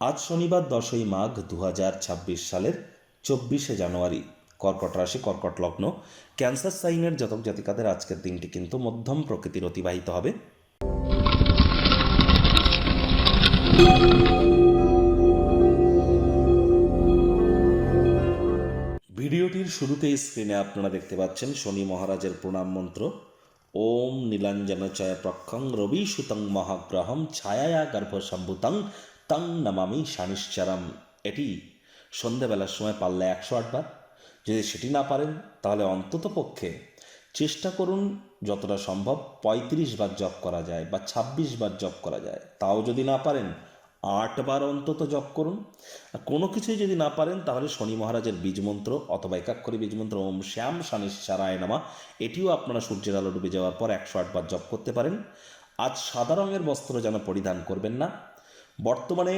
আজ শনিবার দশই মাঘ দু হাজার ছাব্বিশ সালের চব্বিশে জানুয়ারি। কর্কট রাশি, কর্কট লগ্ন, ক্যান্সার সাইনের জাতক জাতিকাদের আজকের দিনটি কিন্তু মধ্যম প্রকৃতির অতিবাহিত হবে। ভিডিওটির শুরুতেই স্ক্রিনে আপনারা দেখতে পাচ্ছেন শনি মহারাজের প্রণাম মন্ত্র। ওম নীলাঞ্জন চয় প্রক্ষং রবি সুতং মহাগ্রহম ছায়া গর্ভ সম্ভুতং তং নমামি শানিশ্চারম এটি সন্ধেবেলার সময় পারলে একশো আটবার যদি সেটি না পারেন, তাহলে অন্তত পক্ষে চেষ্টা করুন যতটা সম্ভব পঁয়ত্রিশ বার জপ করা যায় বা ছাব্বিশ বার জপ করা যায়। তাও যদি না পারেন আটবার অন্তত জপ করুন। কোনো কিছুই যদি না পারেন, তাহলে শনি মহারাজের বীজমন্ত্র অথবা একাক্ষরী বীজমন্ত্র ওম শ্যাম শানিশ্চারায় নামা। এটিও আপনারা সূর্যের আলো ডুবে যাওয়ার পর একশো আটবার জপ করতে পারেন। আজ সাদা রঙের বস্ত্র যেন পরিধান করবেন না। বর্তমানে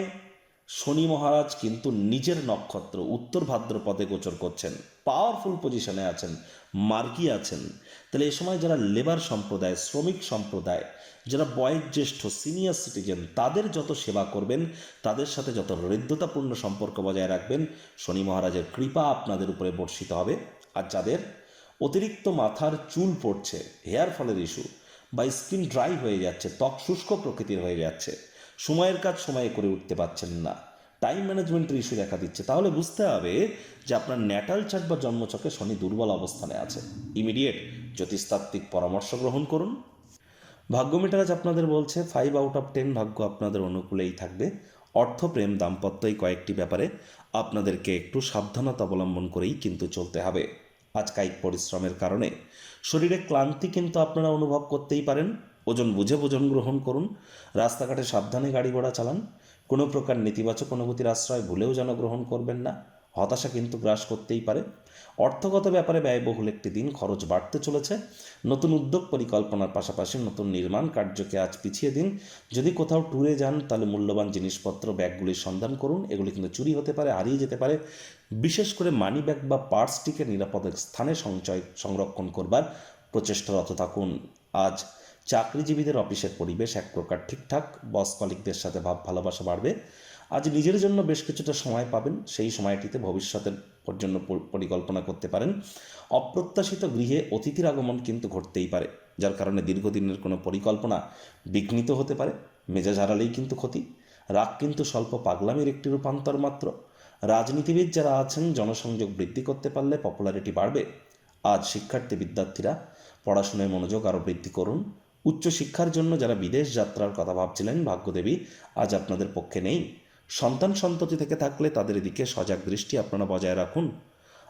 শনি মহারাজ কিন্তু নিজের নক্ষত্র উত্তর ভাদ্রপদে গোচর করছেন পাওয়ারফুল পজিশনে আছেন মার্গী আছেন। তাহলে এ সময় যারা লেবার সম্প্রদায়, শ্রমিক সম্প্রদায়, যারা বয়োজ্যেষ্ঠ সিনিয়র সিটিজেন তাদের যত সেবা করবেন, তাদের সাথে যত হৃদ্যতাপূর্ণ সম্পর্ক বজায় রাখবেন, শনি মহারাজের কৃপা আপনাদের উপরে বর্ষিত হবে। আর যাদের অতিরিক্ত মাথার চুল পড়ছে হেয়ার ফলের ইস্যু বা স্কিন ড্রাই হয়ে যাচ্ছে, ত্বক শুষ্ক প্রকৃতির হয়ে যাচ্ছে সময়ের কাজ সময়ে করে উঠতে পারছেন না। টাইম ম্যানেজমেন্টের ইস্যু দেখা দিচ্ছে। তাহলে বুঝতে হবে যে আপনার ন্যাটাল চার্ট বা জন্মচকে শনি দুর্বল অবস্থানে আছে। ইমিডিয়েট জ্যোতিষতাত্ত্বিক পরামর্শ গ্রহণ করুন। ভাগ্য মিটারাজ আপনাদের বলছে ফাইভ আউট অফ টেন ভাগ্য আপনাদের অনুকূলেই থাকবে। অর্থ, প্রেম, দাম্পত্য এই কয়েকটি ব্যাপারে আপনাদেরকে একটু সাবধানতা অবলম্বন করেই কিন্তু চলতে হবে। আজ কায়িক পরিশ্রমের কারণে শরীরে ক্লান্তি কিন্তু আপনারা অনুভব করতেই পারেন। ওজন বুঝে ওজন গ্রহণ করুন, রাস্তাঘাটে সাবধানে গাড়ি ঘোড়া চালান, কোনো প্রকার নেতিবাচক অনুভূতির আশ্রয় ভুলেও যেন গ্রহণ করবেন না, হতাশা কিন্তু গ্রাস করতেই পারে। অর্থগত ব্যাপারে ব্যয়বহুল একটি দিন, খরচ বাড়তে চলেছে, নতুন উদ্যোগ পরিকল্পনার পাশাপাশি নতুন নির্মাণ কার্যকে আজ পিছিয়ে দিন, যদি কোথাও ট্যুরে যান, তাহলে মূল্যবান জিনিসপত্র, ব্যাগগুলির সন্ধান করুন, এগুলি কিন্তু চুরি হতে পারে, হারিয়ে যেতে পারে, বিশেষ করে মানি ব্যাগ বা পার্সটিকে নিরাপদ স্থানে সঞ্চয়, সংরক্ষণ করবার প্রচেষ্টারত থাকুন। আজ চাকরিজীবীদের অফিসের পরিবেশ এক প্রকার ঠিকঠাক বস কলিকদের সাথে ভাব ভালোবাসা বাড়বে। আজ নিজের জন্য বেশ কিছুটা সময় পাবেন, সেই সময়টিতে ভবিষ্যতের জন্য প- পরিকল্পনা করতে পারেন। অপ্রত্যাশিত গৃহে অতিথির আগমন কিন্তু ঘটতেই পারে, যার কারণে দীর্ঘদিনের কোনো পরিকল্পনা বিঘ্নিত হতে পারে। মেজাজ হারালেই কিন্তু ক্ষতি, রাগ কিন্তু স্বল্প পাগলামির একটি রূপান্তর মাত্র। রাজনীতিবিদ যারা আছেন, জনসংযোগ বৃদ্ধি করতে পারলে পপুলারিটি বাড়বে। আজ শিক্ষার্থী বিদ্যার্থীরা পড়াশোনায় মনোযোগ আরও বৃদ্ধি করুন। উচ্চশিক্ষার জন্য যারা বিদেশ যাত্রার কথা ভাবছিলেন, ভাগ্যদেবী, আজ আপনাদের পক্ষে নেই। সন্তান সন্ততি থেকে থাকলে তাদের দিকে সজাগ দৃষ্টি আপনারা বজায় রাখুন।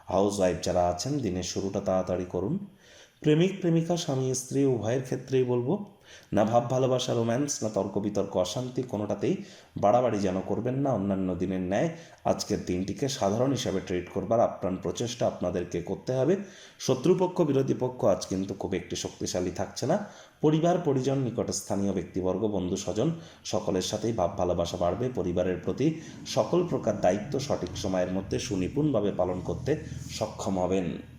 হাউস ওয়াইফ যারা আছেন, দিনের শুরুটা তাড়াতাড়ি করুন। প্রেমিক, প্রেমিকা, স্বামী, স্ত্রী, উভয়ের ক্ষেত্রেই বলব, না ভাব, ভালোবাসা, রোম্যান্স, না তর্ক, বিতর্ক, অশান্তি কোনোটাতেই বাড়াবাড়ি যেন করবেন না অন্যান্য দিনের ন্যায়। আজকের দিনটিকে সাধারণ হিসাবে ট্রিট করবার আপ্রাণ প্রচেষ্টা আপনাদেরকে করতে হবে। শত্রুপক্ষ, বিরোধী পক্ষ আজ কিন্তু খুব একটি শক্তিশালী থাকছে না। পরিবার, পরিজন নিকটস্থানীয় ব্যক্তিবর্গ, বন্ধু, স্বজন, সকলের সাথেই ভাব, ভালোবাসা বাড়বে। পরিবারের প্রতি সকল প্রকার দায়িত্ব সঠিক সময়ের মধ্যে সুনিপুণভাবে পালন করতে সক্ষম হবেন।